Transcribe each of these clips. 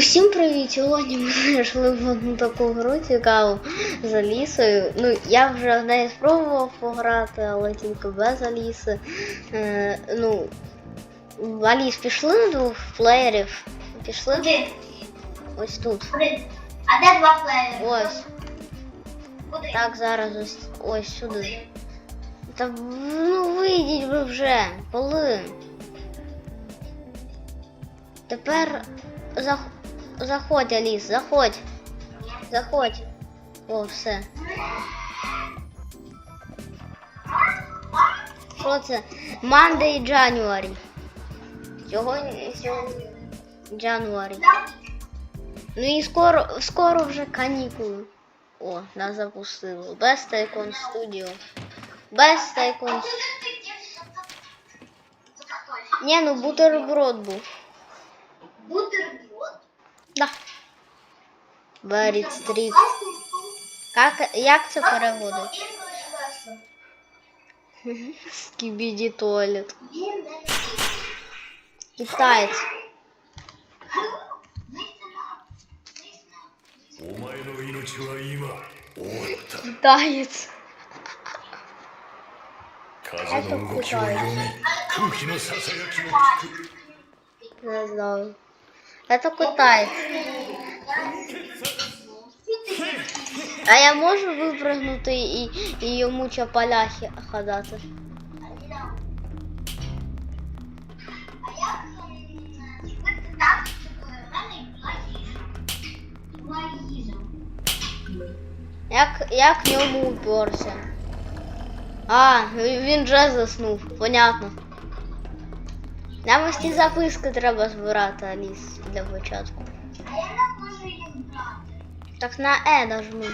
Усім привіт! Сьогодні ми знайшли в одну таку гру цікаву з Алісою. Ну, я вже в неї спробував пограти, але тільки без Аліси. Е, ну, Аліс, пішли на двох плеєрів. Пішли Куди? ось тут. Куди? А де два плеєри? Ось. Куди? Так, зараз ось, ось сюди. Та ну вийдіть ви вже, коли. Тепер зах... заходь, Аліс, заходь. Заходь. О, все. Що це? Monday January. Сьогодні сьогодні January. Ну і скоро, скоро вже канікули. О, нас запустило. Без Тайкон Studio. Без Тайкон. Ні, ну бутерброд був. Бутерброд? Да. Барит стрип. Как, як це переводить? Скибиди туалет. Китаец. Китаец. Это китаец. Не знаю. Это китаєць. А я можу випрыгнути і, і йому чапаляхи ходати? Як. Як, як ньому уперся? А, він вже заснув, понятно. Нам ось ці записки треба збирати, Аліс, для початку. А я не можу їх брати. Так на Е нажми.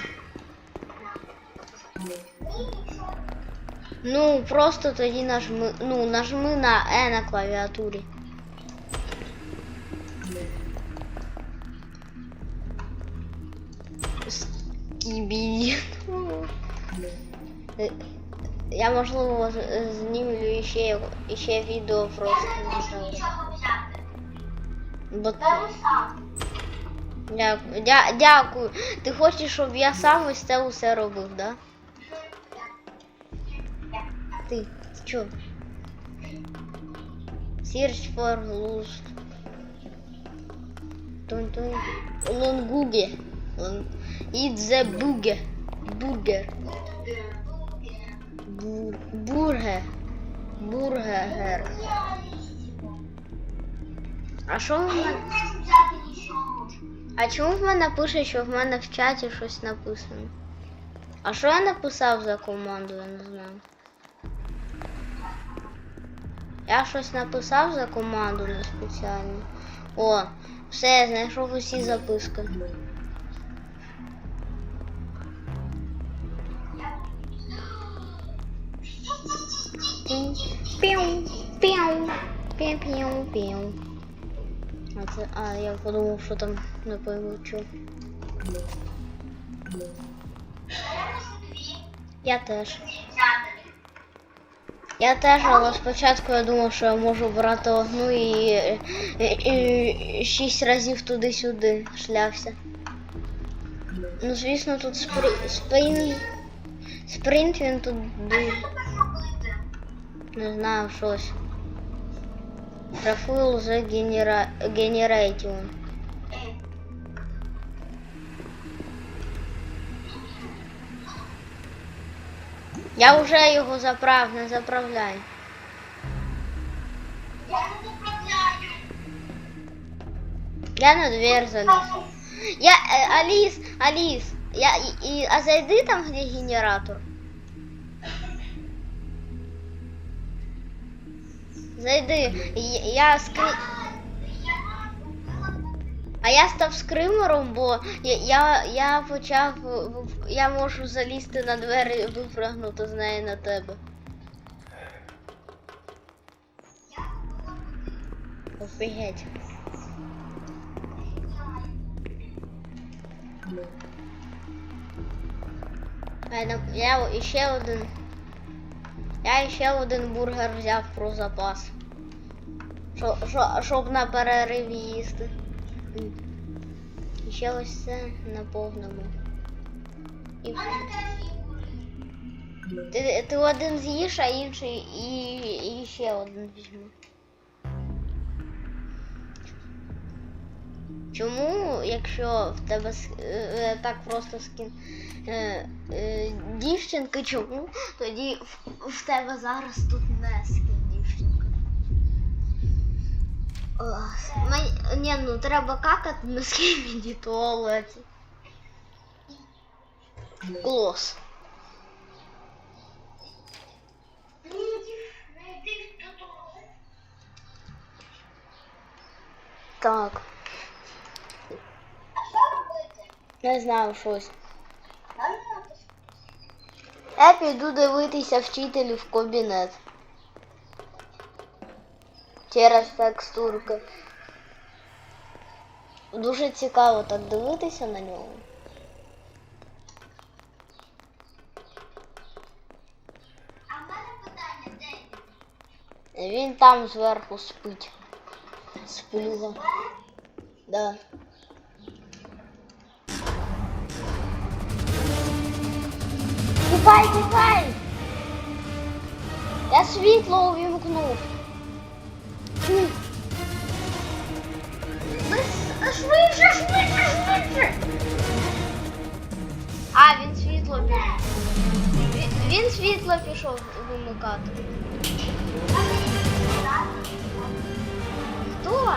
Ну, просто тоді нажми. Ну, нажми на Е на клавіатурі. Скібіді. Я можливо знімлю іще, іще відео. Нічого взяти. Бо Дякую. Дя, дякую. Ти хочеш, щоб я сам ось це усе робив, да? Ти що? Search for lost. Тунь-тунь. Лонгуге. Лон- Eat the booger. Burger. Бур... Бургер. Бургер. А що в мене? А чому в мене пише, що в мене в чаті щось написано? А що я написав за команду, я не знаю. Я щось написав за команду не спеціально. О, все, я знайшов усі записки. Піу, піу, піу, піу, піу. А це, а я подумав, що там не пойму. Я теж. Я теж, але спочатку я думав, що я можу брати одну і, і, і шість разів туди-сюди шлявся. Ну, звісно, тут спри, спринт, спринт він тут дуже? Не знаю, щось. Refuel the genera, generating. Я вже його заправ, не заправляй. Я не заправляю. Я на дверь залез. Я, э, Алис, Алис, я, и, и- а зайди там, где генератор. Зайди. Я, скри... А я став скримером, бо я, я, я почав, я можу залізти на двері і випрыгнути з неї на тебе. Офігеть. На- я іще один. Я ще один бургер взяв про запас. Шо, шо, щоб на перерив їсти. І ще ось це на повному. І все. Ти, ти один з'їш, а інший і, і ще один візьму. Чому, якщо в тебе с- е, так просто скін е, е, дівчинки, чому тоді в, в тебе зараз тут не скін дівчинка? Ох, Ні, ну треба какати на скіміді туалеті. Клос. Так, А що робити? Не знаю щось. Я піду дивитися вчителю в кабінет. Через текстурки. Дуже цікаво так дивитися на нього. А в мене питання, де він? Там зверху спить. Сплюга. Да. Тікай, тікай! Я світло увімкнув. Хм. Швидше, швидше, швидше! А, він світло пішов. Він, він світло пішов вимикати. Хто?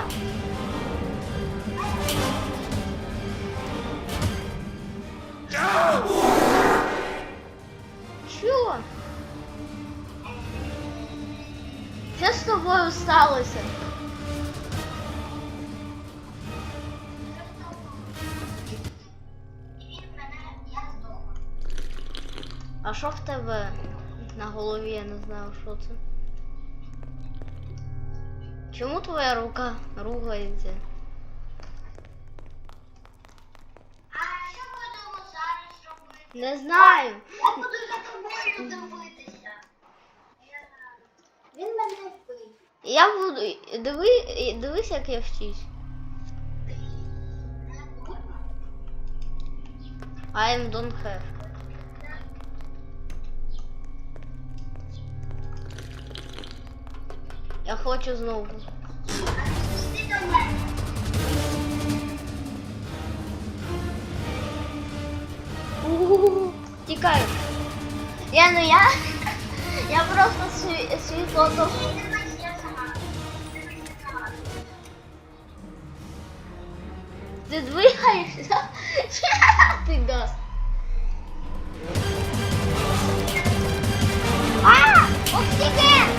А що в тебе на голові? Я не знаю, що це. Чому твоя рука ругається? А що будемо зараз робити? Не знаю. Я буду за тобою дивитися. Я. Він мене вбив. Я буду. Диви, дивись, як я вчусь. I'm don't have. Я хочу знову. Ти до мене. У-у-у. Тікаю. Я ну я. Я просто сві- світло то. Ні, дивись, я сама. Дивись, я сама. Ти двигаєшся? Ти газ. А! Оксиген!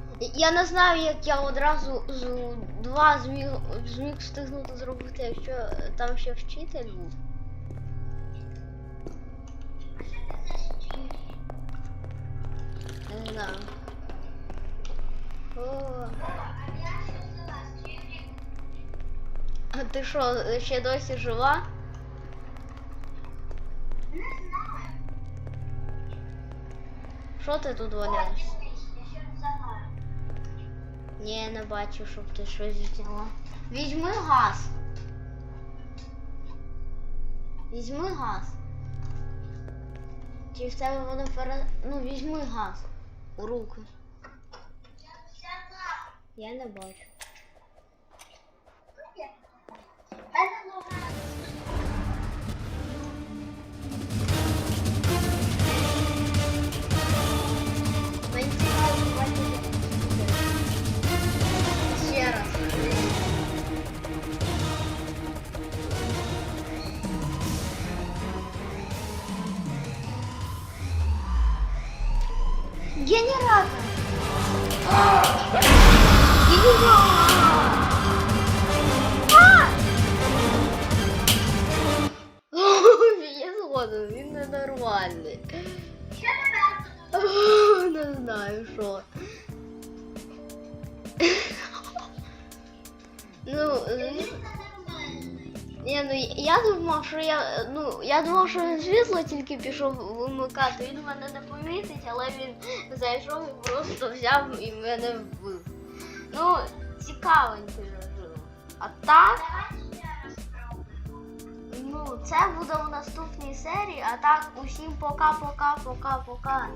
я не знаю, як я одразу з два зміг, зміг встигнути зробити, якщо там ще вчитель був. Не знаю. О, А ти що, ще досі жива? Не знаю. Що ти тут валяєш? Ні, не бачу, щоб ти щось взяла. Візьми газ. Візьми газ. Чи в тебе воно пере... Ну, візьми газ у руки. Я не бачу. Генератор. Генератор. А! Офігеть, нормальний. Що тепер тут? О, Не знаю що. Ну, е, Він нормальний. Ні, ну я думав, що я. Ну, я думав, що він світло тільки пішов вимикати. Він мене не помітить, але він зайшов і просто взяв і мене вбив. Ну, цікавенький режим. А так, ну, це буде у наступній серії, а так усім пока-пока, пока-пока.